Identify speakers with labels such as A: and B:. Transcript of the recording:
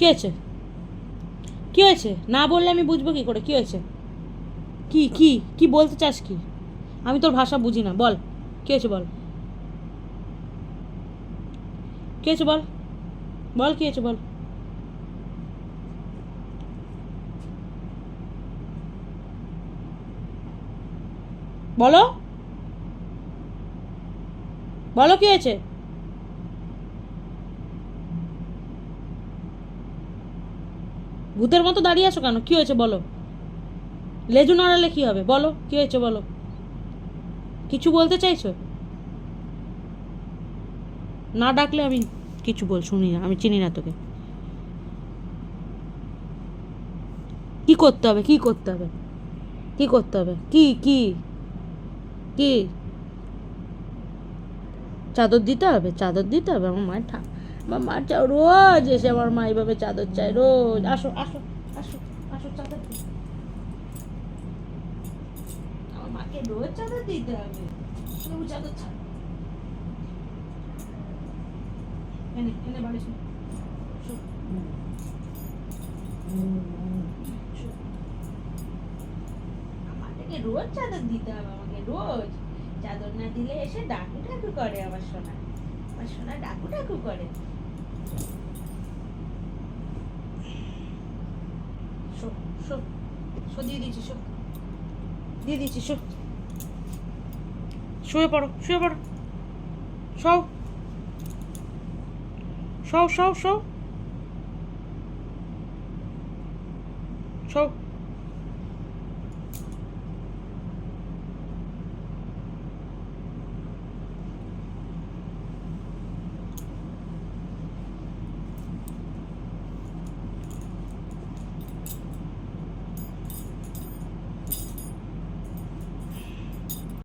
A: কী হয়েছে? কী হয়েছে? না বললে আমি বুঝব কী করে? কী হয়েছে? কি কি কি বলতে চাস কি? আমি তোর ভাষা বুঝি না, বল। কী হয়েছে বল? কী হয়েছে বল? বল কী হয়েছে বল? বলো। বলো কি হয়েছে? ভূতের মতো দাঁড়িয়ে আছো কেন? কি হয়েছে বলো? লেজু নাড়ালে কি হবে? বলো, কি হয়েছে বলো? কিছু বলতে চাইছো? না ডাকলে আমি কিছু বল, শুনি না, আমি চিনি না তোকে। কি করতে হবে? কি করতে হবে? কি করতে হবে? কি কি? কি? চাদর দিতে হবে? চাদর দিতে হবে? আমার মায়ের ঠা আমার মার চাও রোজ এসে আমার মা এইভাবে চাদর চায়, রোজ। আসো আসো আসো আসো চাদর আমার মাকে রোজ চাদর দিতে হবে। চাদর ছাড়। এনে চাদর দিতে হবে, আমাকে রোজ। চাদর না দিলে এসে ডাকু ডাকু করে আমার সোনা। আমার সোনা ডাকু ডাকু করে। দিয়ে দিচ্ছি শো শুয়ে পড়ো শুয়ে পড়ো। শো শো শো শো শো